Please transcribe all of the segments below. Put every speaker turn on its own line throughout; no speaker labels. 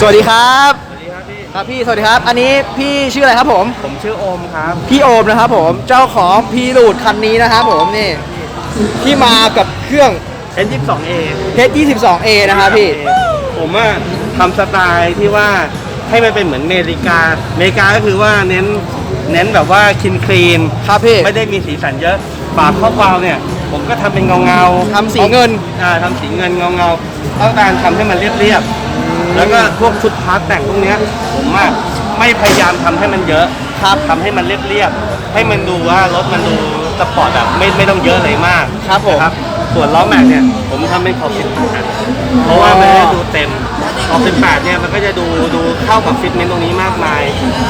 สวัสดีครับ
สวัสดีครับพี่
ครับพี่ สวัสดีครับ อันนี้พี่ชื่ออะไรครับผม
ผมชื่อโอมครับ
พี่โอมนะครับผม เจ้าของพีรูดคันนี้นะครับผมนี่ ที่มากับเครื่อง
N22A
H22A นะครับพี่
ผมว่าทำสไตล์ที่ว่าให้มันเป็นเหมือนอเมริกาอเมริกาก็คือว่าเน้นเน้นแบบว่าคินคลีน
ครับพี่
ไม่ได้มีสีสันเยอะปากข้อความเนี่ย ผมก็ทำเป็นเงาเงาๆ
ทำสีเงิน
อ่าทำสีเงินเงาเงาๆต้องการทำให้มันเรียบๆ แล้วก็พวกชุดพาร์ทแต่งพวกเนี้ยผมว่าไม่พยายามทำให้มันเยอะ
ครับ
ทำให้มันเรียบๆให้มันดูว่ารถมันดูสปอร์ตแบบไม่ไม่ต้องเยอะเลยมาก
ครับผม
นะส่วนล้อแม็กเนี่ยผมทำเป็นขอบ18เพราะว่ามันจะได้ดูเต็มขอบ18เนี่ยมันก็จะดูดูเข้ากับฟิตเมนต์ตรงนี้มากมาย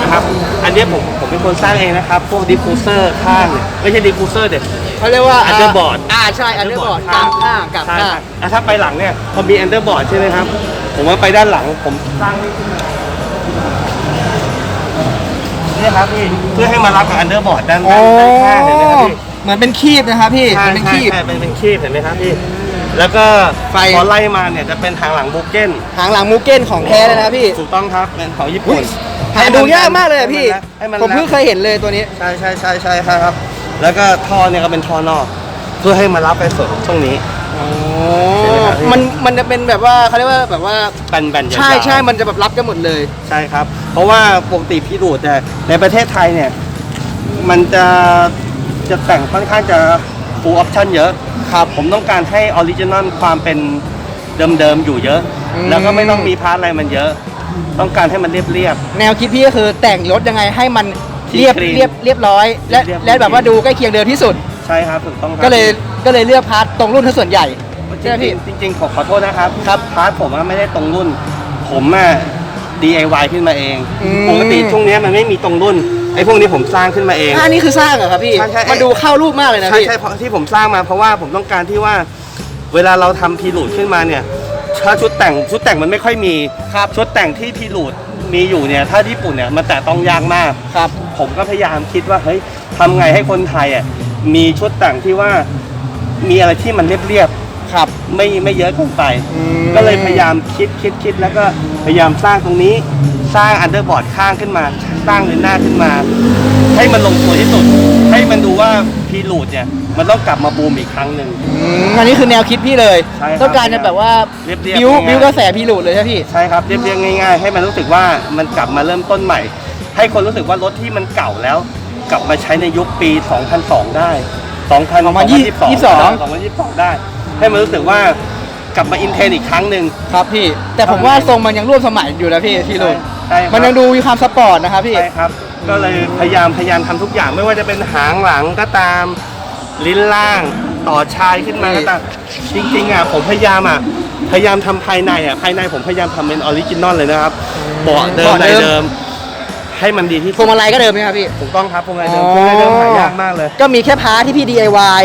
นะครับอันเนี้ยผมผมเป็นคนสร้างเองนะครับพวกดิฟฟูเซอร์ข้างเนี่ยไม่ใช่ดิฟฟูเซอร์เด็ด
เขาเรียกว่า
Underboard
อ่าใช่อันเดอร์บอร์ดกลางข้างกับ
ใช่
ข้าง
ครับแล้วถ้าไปหลังเนี่ยพอมีอันเดอร์บอร์ดใช่ไหมครับ ผมว่าไปด้านหลังผมสร้างนี่ขึ้นมาเนี่ยครับพี่เพื่อให้มารับกับอันเดอร์บอร์ดด้าน
โอ้
ด้านข้างเห็นไหมครับพี่
เหมือนเป็นคีบนะครับพี่
ใช่
เหมือนเป็น
ใช่
คีบ
ใช่เป็นเป็นคีบเห็นไหมครับพี่แล้วก็
ไฟ
พอไล่มาเนี่ยจะเป็นทางหลังบุกเก้น
หางหลังมูเก้นของแท้เลยนะครับพี่
ถูกต้องครับเป็นของญี่ปุ่น
หาดูยากมากเลยอะพี่
ให้มัน
ผมเพิ่งเคยเห็นเลยตัวนี้
ใช่ใช่ใช่ใช่ครับ แล้วก็ท่อเนี่ยก็เป็นท่อนอก เพื่อให้มารับไปส่วนของช่วงนี้
โอ้
ใช่ไห มครับพี่
มันมันจะเป็นแบบว่าเขาเรียกว่าแบบว่า
แบนๆยาวๆ
ใช่ใช่มันจะแบบรับกันหมดเลย
ใช่ครับ เพราะว่าปกติพี่ดูดเนี่ยในประเทศไทยเนี่ย มันจะจะแต่งค่อนข้างจะ full option เยอะ ครับ ผมต้องการให้ออริจินอลความเป็นเดิมๆ อยู่เยอะ
อืม
แล้วก็ไม่ต้องมีพาร์ทอะไรมันเยอะ ต้องการให้มันเรียบ
แนวคิดพี่ก็คือแต่งรถยังไงให้มันเรียบ
clean
เรียบเรียบร้อย และ
เรียบ
และแบบว่าดูใกล้เคียงเดิมที่สุด
ๆ ใช่ครับถูกต้องครับ
ก็เลยก็เลยเลือกพาร์ทตรงรุ่นทั้งส่วนใหญ่
จ
ใช่ไหมพี่
ริงๆจริงๆขอขอโทษนะครับครับพาร์ทผมอะไม่ได้ตรงรุ่น ผมอะ DIY ขึ้นมาเอง
อืม
ปกติช่วงเนี้ยมันไม่มีตรงรุ่นไอ้พวกนี้ผมสร้างขึ้นมาเอง
อ่านี่คือสร้างเหรอครับพี่
ใช่ใช่
มันดูเข้ารูปมากเลยนะ
ใช่
พี่
ใช่เพราะที่ผมสร้างมาเพราะว่าผมต้องการที่ว่า เวลาเราทำพีรูดขึ้นมาเนี่ย ถ้าชุดแต่งชุดแต่งมันไม่ค่อยมี
ครับ
ชุดแต่งที่พีรูดมีอยู่เนี่ย ถ้าญี่ปุ่นเนี่ยมันแต่ต้องยากมาก
ครับ
ผมก็พยายามคิดว่าเฮ้ยทำไงให้คนไทยอะ มีชุดแต่งที่ว่ามีอะไรที่มันเรียบ
ครับ
ๆไม่ไม่เยอะเกินไป
อืม
ก็เลยพยายามคิดคิดคิดแล้วก็พยายามสร้างตรงนี้ สร้างอันเดอร์บอร์ดข้างขึ้นมา สร้างเลนหน้าขึ้นมา ให้มันลงตัวที่สุด ให้มันดูว่าพีรูดเนี่ยมันต้องกลับมาบูมอีกครั้งหนึ่ง
อืมอันนี้คือแนวคิดพี่เลย
ใช่ครับ
ต้องการจะแบบว่า
เรียบๆ
บิว
ง่ายๆ
บิวกระแสพี่หลุดเลยใช่ไหมพี่
ใช่ครับเรียบๆง่าย ๆ ให้มันรู้สึกว่ามันกลับมาเริ่มต้นใหม่ ให้คนรู้สึกว่ารถที่มันเก่าแล้ว กลับมาใช้ในยุคปี 2002 ได้ 2022 2022 ได้ ให้มันรู้สึกว่ากลับมาอินเทนอีกครั้งหนึ่ง
ครับพี่ แต่ผมว่าทรงมันยังร่วมสมัยอยู่นะพี่พี่หลุด
ใช่ครับ
มันยังดูมีความสปอร์ตนะครับพี่
ใช่ครับ ก็เลยพยายามพยายามทำทุกอย่างไม่ว่าจะเป็นหางหลังก็ตาม ลิ้นล่างต่อชายขึ้นมาก็ตามจริงๆอะผมพยายามอะพยายามทำภายในอะภายในผมพยายามทำเป็นออริจินอลเลยนะครับเบาะเดิม
เบาะ
ใน
เดิม
เดิม ให้มันดีที่
พ
สุ
ว
ด
งมาลัยก็เดิมไหมครับพี่
ถูกต้องครับพวงมาลัยเดิมพวงมาลัยเดิมหายากมากเลย
ก็มีแค่พาร์ทที่พี่ DIY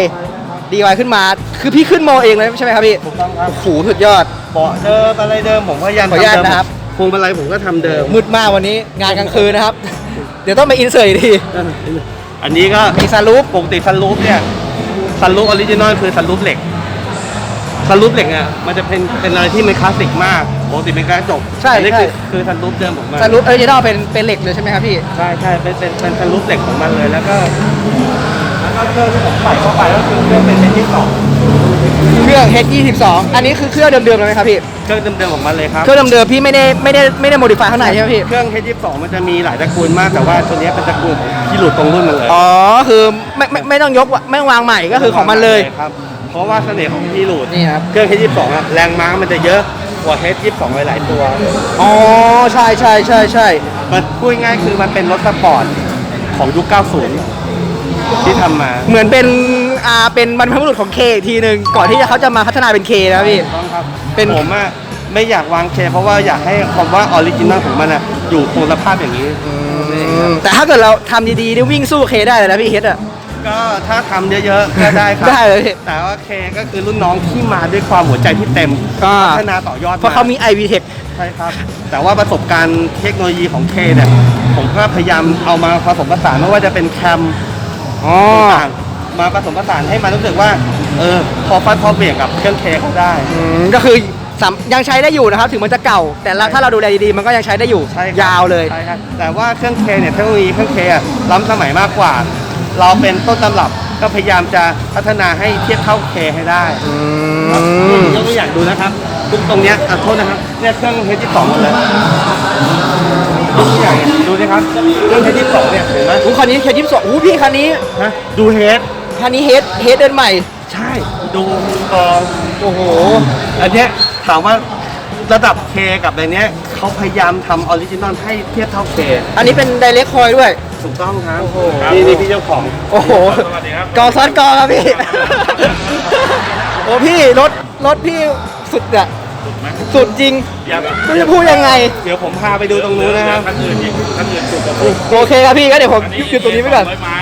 DIY ขึ้นมา คือพี่ขึ้นโมเองเลยใช่ไหมครับพี่
ถูกต้องครับ
โอ้โหสุดยอด
เบาะเดิมอะไรเดิมผมพยายาม
ขออนุญาต
ทำเดิม
นะครับ
พวงมาลัยผมก็ทำเดิม
มืดมากวันนี้งานกลางคืนนะครับ เดี๋ยวต้องไปอินเสิร์ตอีกที
อันนี้ก็
มีซารูป
ปกติซันรูฟเนี่ยซันรูฟออริจินอลคือซันรูฟเหล็กซันรูฟเหล็กเนี่ยมันจะเป็นเป็นอะไรที่มันคลาสสิกมาก ปกติเป็นกระจก
ใช่
อันนี้
ใช่
คือคือซันรูฟเดิมของมัน
ซารูปเออเจนอลเป็นเป็นเหล็กเลยใช่ไหมครับพี่
ใช่ใช่เป็นเป็นเป็นซันรูฟเหล็กของมันเลยแล้วก็แล้วก็เครื่องที่ผมใส่เข้าไปก็คือเครื่องเป็นเทนที่สอง
เครื่อง H22 อันนี้คือเครื่องเดิมๆเลยไหมครับพี่
เครื่องเดิมๆของมันเลยครับ
เครื่องเดิมๆพี่ไม่ได้ไม่ได้ไม่ได้โมดิฟายข้างในใช่ไหมพี่
เครื่อง H22 มันจะมีหลายตระกูลมากแต่ว่าตัวเนี้ยเป็นตระกูลของที่หลุดตรงรุ่นมันเลย
อ๋อคือไม่ไม่ไม่ต้องยกวะไม่ต้องวางใหม่ก็คือของมันเลย
ครับ เพราะว่าเสน่ห์ของพี่หลุด
นี่ครับ
เครื่อง H22 อะแรงม้ามันจะเยอะ กว่า H22 หลาย ๆ ตัว
อ๋อ ใช่ใช่ใช่ใช่
มันพูดง่ายๆคือมันเป็นรถสปอร์ตของยุค 90 ที่ทำมา
เหมือนเป็นอ่าเป็นบรรพบุรุษของเคอีกทีหนึ่งก่อนที่จะเขาจะมาพัฒนาเป็นเคนะครับพี่
ต้องครับ
เป็น
ผมอะไม่อยากวางเค เพราะว่าอยากให้ความว่าออริจินอลของมันอะอยู่คงสภาพอย่างนี้
แต่ถ้าเกิดเราทำดีๆนี่วิ่งสู้เคได้เลยนะพี่เฮดอะ
ก็ถ้าทำเยอะๆก็ได้ครับ
ได้เลยพี่
แต่ว่าเคก็คือรุ่นน้องที่มาด้วยความหัวใจที่เต็ม
อ่า
พัฒนาต่อยอด
เพราะเขามี i v t e c h
ใช่ครับ แต่ว่าประสบการณ์เทคโนโลยีของเคเนี่ย ผมก็พยายามเอามาผสมผสานไม่ว่าจะเป็นแคม
อ๋อ
ต่างๆมาผสมผสานให้มันรู้สึกว่า เออ พอฟัดพอเบี่ยงกับเครื่องเคเขาได้
อืมก็คือสามยังใช้ได้อยู่นะครับ ถึงมันจะเก่า แต่ละถ้าเราดูแลดีๆ มันก็ยังใช้ได้อยู่
ใช่ครับ
ยาวเลย
ใช่ครับแต่ว่าเครื่องเคเนี่ยเทคโนโลยีเครื่องเคอะล้ำสมัยมากกว่า เราเป็นต้นตำรับก็พยายามจะพัฒนาให้เทียบเท่าเคให้ได้
อื
ครับ
ม
ยกตัวอย่างดูนะครับตรงตรงเนี้ยอะโทษนะครับเนี่ยเครื่องเฮดที่สองหมดเลยยกตัวอย่างเนี่ยดูสิครับเครื่องเฮดที่สองเนี่ยเห็นไหม
อู้คันนี้เคยิบสองอู้พี่คันนี้
ฮะดูเฮด
คันนี้เฮดเฮดเดินใหม่
ใช่ดูกอง
โอ้โห
อันเนี้ยถามว่าระดับเคกับอะไรเนี้ย เขาพยายามทำออริจินอลให้เทียบเท่าเค
อันนี้เป็นไดเรกคอยด้วย
ถูกต้องครับ
โอ้โห
นี่นี่พี่เจ้าของ
โอ้โหกอซ้อนกอครับพี่ โอ้พี่รถรถพี่สุดอะสุดจริง
อย่า
ไม่รู้จะพูดยังไง
เดี๋ยวผมพาไปดูตรงนู้นนะครับ
ท่านอื่นอีกท่านอื่นถูกกว่า
โอเคครับพี่ก็เดี๋ยวผมหยุดตรงนี้ไว้ก่อน
ร้อยม้า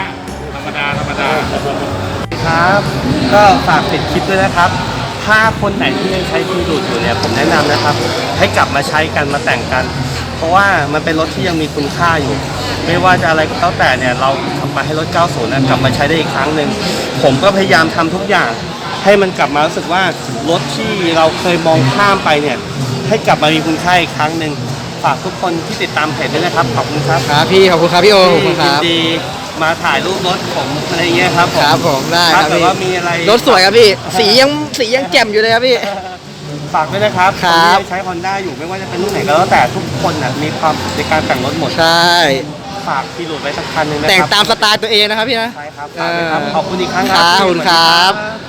ธรรมดาธรรมดา
ครับ ก็ฝากปิดคลิปด้วยนะครับ ถ้าคนไหนที่ยังใช้ทีดูดอยู่เนี่ยผมแนะนำนะครับ ให้กลับมาใช้กันมาแต่งกัน เพราะว่ามันเป็นรถที่ยังมีคุณค่าอยู่ ไม่ว่าจะอะไรก็แล้วแต่เนี่ยเราทำมาให้รถ 90นะกลับมาใช้ได้อีกครั้งหนึ่งผมก็พยายามทำทุกอย่าง ให้มันกลับมารู้สึกว่ารถที่เราเคยมองข้ามไปเนี่ยให้กลับมามีคุณค่าอีกครั้งหนึ่งฝากทุกคนที่ติดตามเพจด้วยนะครับขอบคุณครับ
ครับพี่ขอบคุณครับพี่โอขอบคุณค
ยิ
รั
น
บ
ดี มาถ่ายรูปรถผมอะไรเงี้ยครับผม
ครับผมได้ค
ถ้า
รับ
เกิด
พี่
ว่ามีอะไร
รถสวยครับพี่สียังสียังแจ่มอยู่เลยครับพี่
ฝากด้วยนะครับ
ครับ
นที่ใช้ Honda อยู่ไม่ว่าจะเป็นรุ่นไหนก็แล้วแต่ทุกคนน่ะมีความในการแต่งรถหมด
ใช่
ฝากที่หลุดไว้สักคันหนึ่งนะ
แต่ง
ครับ
ตามสไตล์ตัวเองนะครับพี่นะ
ใช่ครับฝากด้วยครับขอบคุณอีกครั้งครั
ครับขอบคุณครับ
สวัสดี